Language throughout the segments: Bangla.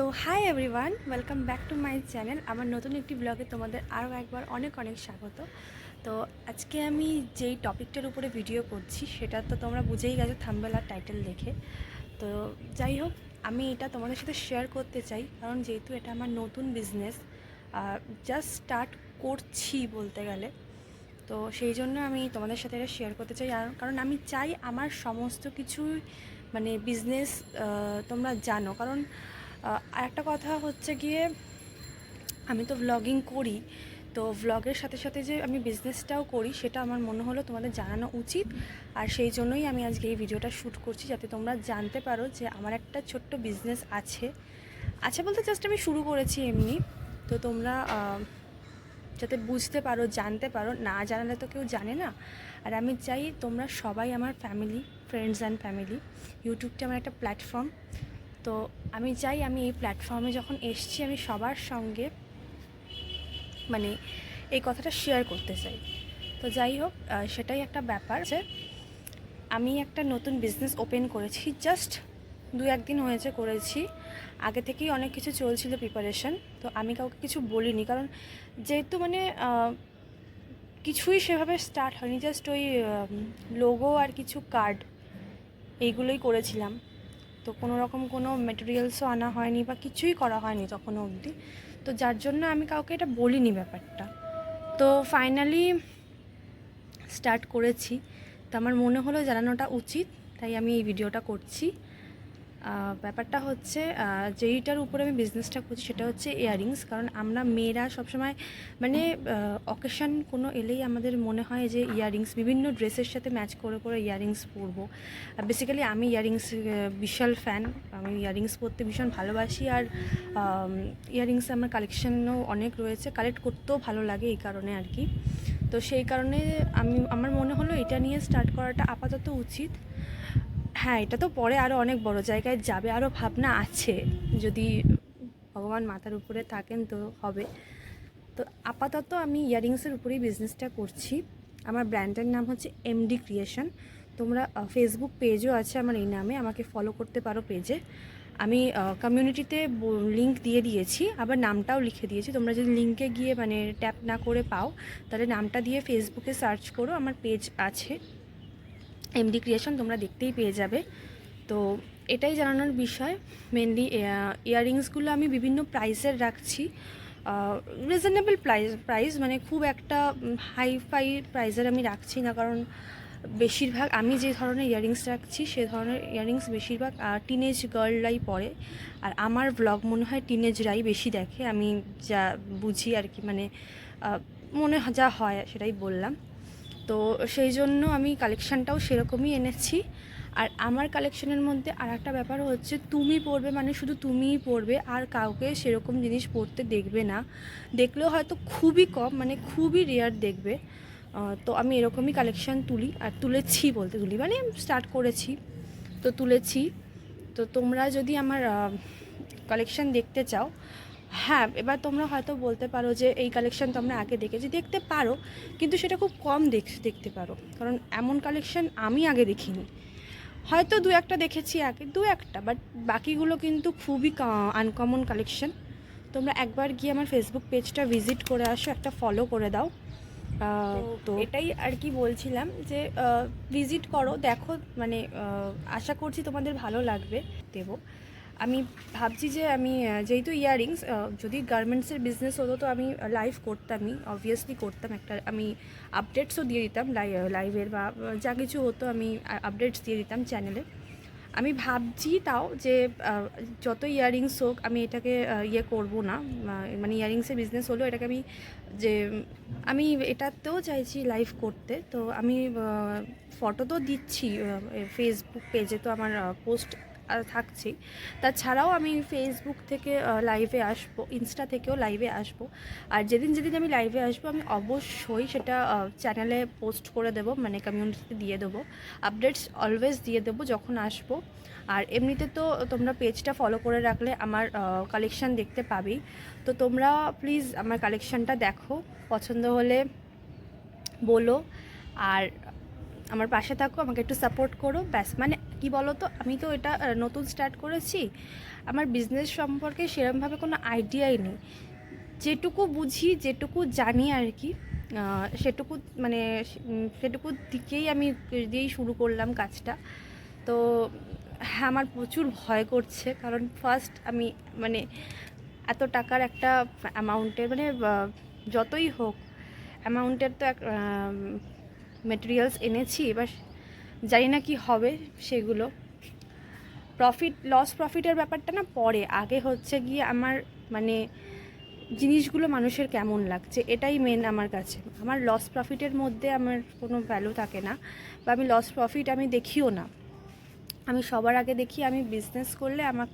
তো hi everyone welcome back to my channel আমার নতুন একটি ব্লগে তোমাদের আরও একবার অনেক অনেক স্বাগত। তো আজকে আমি যেই টপিকটার উপরে ভিডিও করছি, সেটা তো তোমরা বুঝেই গেছো থাম্বেল আর টাইটেল দেখে। তো যাই হোক, আমি এটা তোমাদের সাথে শেয়ার করতে চাই, কারণ যেহেতু এটা আমার নতুন বিজনেস জাস্ট স্টার্ট করছি বলতে গেলে। তো সেই জন্য আমি তোমাদের সাথে এটা শেয়ার করতে চাই, আর কারণ আমি চাই আমার সমস্ত কিছুই মানে বিজনেস তোমরা জানো। কারণ আর একটা কথা হচ্ছে গিয়ে, আমি তো ভ্লগিং করি, তো ভ্লগের সাথে সাথে যে আমি বিজনেসটাও করি, সেটা আমার মনে হলো তোমাদের জানানো উচিত। আর সেই জন্যই আমি আজকে এই ভিডিওটা শ্যুট করছি, যাতে তোমরা জানতে পারো যে আমার একটা ছোট্ট বিজনেস আছে। আছে বলতে জাস্ট আমি শুরু করেছি এমনি। তো তোমরা যাতে বুঝতে পারো, জানতে পারো, না জানালে তো কেউ জানে না। আর আমি চাই তোমরা সবাই আমার ফ্যামিলি ফ্রেন্ডস অ্যান্ড ফ্যামিলি ইউটিউবটা আমার একটা প্ল্যাটফর্ম তো আমি চাই আমি এই প্ল্যাটফর্মে যখন এসছি, আমি সবার সঙ্গে মানে এই কথাটা শেয়ার করতে চাই। তো যাই হোক সেটাই একটা ব্যাপার যে আমি একটা নতুন বিজনেস ওপেন করেছি জাস্ট দু একদিন হয়েছে করেছি। আগে থেকেই অনেক কিছু চলছিল প্রিপারেশন তো আমি কাউকে কিছু বলিনি। কারণ যেহেতু মানে কিছুই সেভাবে স্টার্ট হয়নি জাস্ট ওই লোগো আর কিছু কার্ড এইগুলোই করেছিলাম। তো কোনো রকম কোনো মেটেরিয়ালসও আনা হয়নি বা কিছুই করা হয়নি তখনও অবধি। তো যার জন্য আমি কাউকে এটা বলিনি ব্যাপারটা। তো ফাইনালি স্টার্ট করেছি। তো আমার মনে হলো জানানোটা উচিত, তাই আমি এই ভিডিওটা করছি। ব্যাপারটা হচ্ছে যেইটার উপরে আমি বিজনেসটা করছি সেটা হচ্ছে ইয়াররিংস কারণ আমরা মেয়েরা সবসময় মানে অকেশন কোনো এলেই আমাদের মনে হয় যে ইয়াররিংস বিভিন্ন ড্রেসের সাথে ম্যাচ করে করে ইয়াররিংস পরবো। বেসিক্যালি আমি ইয়াররিংস বিশাল ফ্যান আমি ইয়াররিংস পরতে ভীষণ ভালোবাসি আর ইয়াররিংস আমার কালেকশনও অনেক রয়েছে। কালেক্ট করতেও ভালো লাগে এই কারণে আর কি। তো সেই কারণে আমি, আমার মনে হলো এটা নিয়ে স্টার্ট করাটা আপাতত উচিত। হ্যাঁ এটা তো পরে আরও অনেক বড় জায়গায় যাবে আরও ভাবনা আছে। যদি ভগবান মাথার উপরে থাকেন তো হবে। তো আপাতত আমি ইয়াররিংসের উপরেই বিজনেসটা করছি। আমার ব্র্যান্ডের নাম হচ্ছে এমডি ক্রিয়েশন তোমরা ফেসবুক পেজও আছে আমার এই নামে, আমাকে ফলো করতে পারো পেজে আমি কমিউনিটিতে লিংক দিয়ে দিয়েছি, আবার নামটাও লিখে দিয়েছি। তোমরা যদি লিঙ্কে গিয়ে মানে ট্যাপ না করে পাও, তাহলে নামটা দিয়ে ফেসবুকে সার্চ করো, আমার পেজ আছে। এমডি ক্রিয়েশন তোমরা দেখতেই পেয়ে যাবে। তো এটাই জানানোর বিষয়। মেনলি ইয়াররিংসগুলো আমি বিভিন্ন প্রাইসের রাখছি। রিজনেবল প্রাইস প্রাইস মানে খুব একটা হাই ফাই প্রাইসের আমি রাখছি না। কারণ বেশিরভাগ, আমি যে ধরনের ইয়াররিংস রাখছি, সে ধরনের ইয়াররিংস বেশিরভাগ টিনেজ গার্লরাই পরে। আর আমার ব্লগ মনে হয় টিনেজরাই বেশি দেখে। আমি যা বুঝি আর কি মানে মনে যা হয় সেটাই বললাম। তো সেই জন্য আমি কালেকশানটাও সেরকমই এনেছি। আর আমার কালেকশনের মধ্যে আর একটা ব্যাপার হচ্ছে, তুমি পরবে মানে শুধু তুমিই পরবে আর কাউকে সেরকম জিনিস পরতে দেখবে না। দেখলেও হয়তো খুবই কম মানে খুবই রেয়ার দেখবে। তো আমি এরকমই কালেকশান তুলি, আর তুলেছি বলতে তুলি মানে স্টার্ট করেছি, তো তুলেছি। তো তোমরা যদি আমার কালেকশান দেখতে চাও হ্যাঁ এবার তোমরা হয়তো বলতে পারো যে এই কালেকশান তো আমরা আগে দেখেছি দেখতে পারো কিন্তু সেটা খুব কম দেখ দেখতে পারো। কারণ এমন কালেকশান আমি আগে দেখিনি। হয়তো দু একটা দেখেছি আগে দু একটা বাট বাকিগুলো কিন্তু খুবই আনকমন কালেকশন তোমরা একবার গিয়ে আমার ফেসবুক পেজটা ভিজিট করে আসো একটা ফলো করে দাও। তো এটাই আর কি বলছিলাম যে ভিজিট করো দেখো মানে আশা করছি তোমাদের ভালো লাগবে। দেবো। আমি ভাবছি যে আমি যেহেতু ইয়াররিংস যদি গার্মেন্টসের বিজনেস হতো তো আমি লাইভ করতামই অবভিয়াসলি করতাম একটা, আমি আপডেটসও দিয়ে দিতাম লাইভের বা, যা কিছু হতো আমি আপডেটস দিয়ে দিতাম চ্যানেলে আমি ভাবছি তাও যে যত ইয়াররিংস হোক আমি এটাকে ইয়ে করব না মানে ইয়াররিংসের বিজনেস হলেও এটাকে আমি যে, আমি এটাতেও চাইছি লাইভ করতে। তো আমি ফটো তো দিচ্ছি ফেসবুক পেজে তো আমার পোস্ট থাকছেই তাছাড়াও আমি ফেসবুক থেকে লাইভে আসব ইনস্টা থেকেও লাইভে আসব। আর যেদিন যেদিন আমি লাইভে আসব, আমি অবশ্যই সেটা চ্যানেলে পোস্ট করে দেবো মানে কমিউনিটিতে দিয়ে দেবো। আপডেটস অলওয়েজ দিয়ে দেবো যখন আসব। আর এমনিতে তো তোমরা পেজটা ফলো করে রাখলে আমার কালেকশান দেখতে পাবেই। তো তোমরা প্লিজ আমার কালেকশানটা দেখো। পছন্দ হলে বলো। আর আমার পাশে থাকো, আমাকে একটু সাপোর্ট করো, ব্যাস। মানে কি বলো তো আমি তো এটা নতুন স্টার্ট করেছি। আমার বিজনেস সম্পর্কে সেরমভাবে কোনো আইডিয়াই নেই। যেটুকু বুঝি, যেটুকু জানি আর কি সেটুকু মানে সেটুকু দিকেই আমি দিয়েই শুরু করলাম কাজটা। তো হ্যাঁ আমার প্রচুর ভয় করছে। কারণ ফার্স্ট আমি মানে এত টাকার একটা অ্যামাউন্টের মানে যতই হোক অ্যামাউন্টের তো এক মেটেরিয়ালস এনেছি, এবার জানি না কি হবে সেগুলো। প্রফিট লস প্রফিটের ব্যাপারটা না পরে। আগে হচ্ছে গিয়ে আমার মানে জিনিসগুলো মানুষের কেমন লাগছে, এটাই মেন আমার কাছে। আমার লস প্রফিটের মধ্যে আমার কোনো ভ্যালু থাকে না বা আমি লস প্রফিট আমি দেখিও না। আমি সবার আগে দেখি, আমি বিজনেস করলে আমার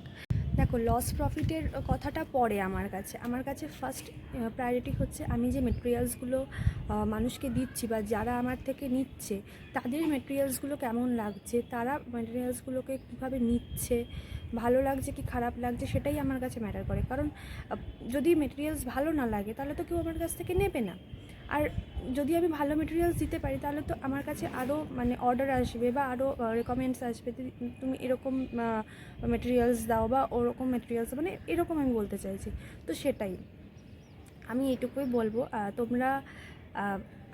দেখো লস প্রফিটের কথাটা পরে আমার কাছে। আমার কাছে ফার্স্ট প্রায়োরিটি হচ্ছে আমি যে মেটেরিয়ালসগুলো মানুষকে দিচ্ছি বা যারা আমার থেকে নিচ্ছে, তাদের মেটেরিয়ালসগুলো কেমন লাগছে, তারা মেটেরিয়ালসগুলোকে কীভাবে নিচ্ছে, ভালো লাগছে কি খারাপ লাগছে, সেটাই আমার কাছে ম্যাটার করে। কারণ যদি মেটেরিয়ালস ভালো না লাগে, তাহলে তো কেউ আমার কাছ থেকে নেবে না। আর যদি আমি ভালো মেটেরিয়ালস দিতে পারি, তাহলে তো আমার কাছে আরও মানে অর্ডার আসবে বা আরও রেকমেন্ডস আসবে। তুমি এরকম মেটেরিয়ালস দাও বা ওরকম মেটেরিয়ালস মানে এরকম আমি বলতে চাইছি। তো সেটাই। আমি এটুকুই বলব। তোমরা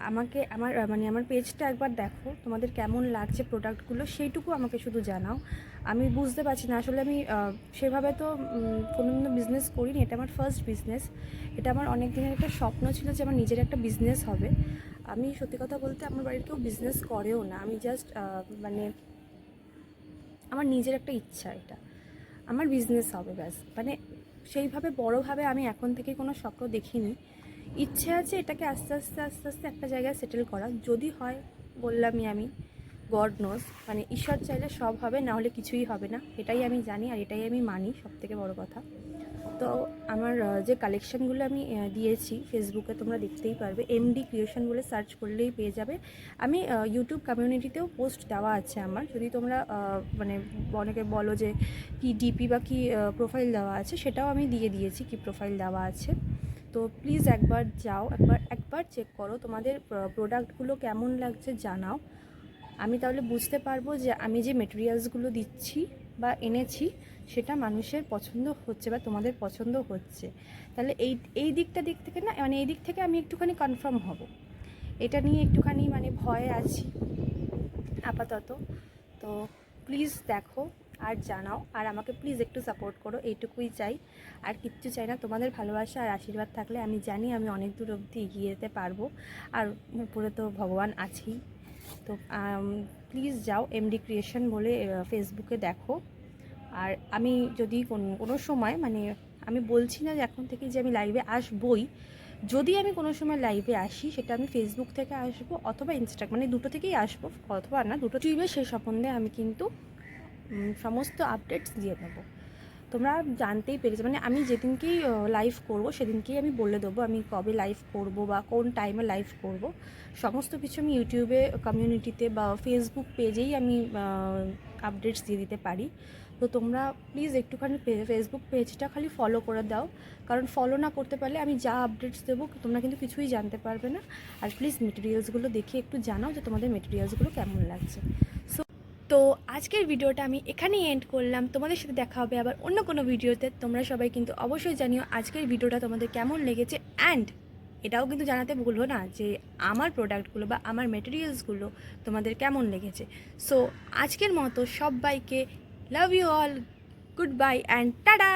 আমাকে আমার মানে আমার পেজটা একবার দেখো, তোমাদের কেমন লাগছে প্রোডাক্টগুলো সেইটুকু আমাকে শুধু জানাও। আমি বুঝতে পারছি না, আসলে আমি সেভাবে তো কোনো দিনও বিজনেস করিনি, এটা আমার ফার্স্ট বিজনেস এটা আমার অনেক দিনের একটা স্বপ্ন ছিল যে আমার নিজের একটা বিজনেস হবে। আমি সত্যি কথা বলতে আমার বাড়ির কেউ বিজনেস করেও না, আমি জাস্ট মানে আমার নিজের একটা ইচ্ছা এটা। আমার বিজনেস হবে ব্যাস। মানে সেইভাবে বড়োভাবে আমি এখন থেকে কোনো স্বপ্ন দেখিনি। ইচ্ছে আছে এটাকে আস্তে আস্তে আস্তে আস্তে একটা জায়গায় সেটেল করা যদি হয়, বললামই আমি গড নোজ মানে ঈশ্বর চাইলে সব হবে, না হলে কিছুই হবে না। এটাই আমি জানি আর এটাই আমি মানি সব থেকে বড় কথা। তো আমার যে কালেকশানগুলো আমি দিয়েছি ফেসবুকে তোমরা দেখতেই পারবে। এমডি ক্রিয়েশন বলে সার্চ করলেই পেয়ে যাবে। আমি ইউটিউব কমিউনিটিতেও পোস্ট দেওয়া আছে আমার। যদি তোমরা মানে অনেকে বলো যে কি ডিপি বা কি প্রোফাইল দেওয়া আছে, সেটাও আমি দিয়ে দিয়েছি, কি প্রোফাইল দেওয়া আছে। তো প্লিজ একবার যাও, একবার একবার চেক করো তোমাদের প্রোডাক্টগুলো কেমন লাগছে জানাও। আমি তাহলে বুঝতে পারব যে আমি যে মেটেরিয়ালসগুলো দিচ্ছি বা এনেছি, সেটা মানুষের পছন্দ হচ্ছে বা তোমাদের পছন্দ হচ্ছে। তাহলে এই এই দিকটা দিক থেকে না মানে এই দিক থেকে আমি একটুখানি কনফার্ম হব। এটা নিয়ে একটুখানি মানে ভয়ে আছি আপাতত। তো প্লিজ দেখো আর জানাও। আর আমাকে প্লিজ একটু সাপোর্ট করো, এইটুকুই চাই। আর কিচ্ছু চাই না, তোমাদের ভালোবাসা আর আশীর্বাদ থাকলে আমি জানি আমি অনেক দূর অবধি এগিয়ে যেতে পারব। আর উপরে তো ভগবান আছেই। তো প্লিজ যাও এমডি ক্রিয়েশন বলে ফেসবুকে দেখো। আর আমি যদি কোনো কোনো সময় মানে আমি বলছি না যে এখন থেকে যে আমি লাইভে আসবই, যদি আমি কোনো সময় লাইভে আসি, সেটা আমি ফেসবুক থেকে আসব অথবা ইনস্টাগ্রাম মানে দুটো থেকেই আসব, অথবা না, দুটো। টিউবে সেই সম্বন্ধে আমি কিন্তু সমস্ত আপডেটস দিয়ে দেবো। তোমরা জানতেই পেরেছ। মানে আমি যেদিনকেই লাইভ করব, সেদিনকেই আমি বলে দেবো আমি কবে লাইভ করব বা কোন টাইমে লাইভ করব। সমস্ত কিছু আমি ইউটিউবে কমিউনিটিতে বা ফেসবুক পেজেই আমি আপডেটস দিয়ে দিতে পারি। তো তোমরা প্লিজ একটুখানি ফেসবুক পেজটা খালি ফলো করে দাও। কারণ ফলো না করতে পারলে আমি যা আপডেটস দেবো, তোমরা কিন্তু কিছুই জানতে পারবে না। আর প্লিজ মেটেরিয়ালসগুলো দেখে একটু জানাও যে তোমাদের মেটেরিয়ালসগুলো কেমন লাগছে। সো তো আজকের ভিডিওটা আমি এখানেই এন্ড করলাম। তোমাদের সাথে দেখা হবে আবার অন্য কোনো ভিডিওতে। তোমরা সবাই কিন্তু অবশ্যই জানিও আজকের ভিডিওটা তোমাদের কেমন লেগেছে। অ্যান্ড এটাও কিন্তু জানাতে ভুলবো না যে আমার প্রোডাক্টগুলো বা আমার মেটেরিয়ালসগুলো তোমাদের কেমন লেগেছে। সো আজকের মতো সবাইকে love you all good bye and tata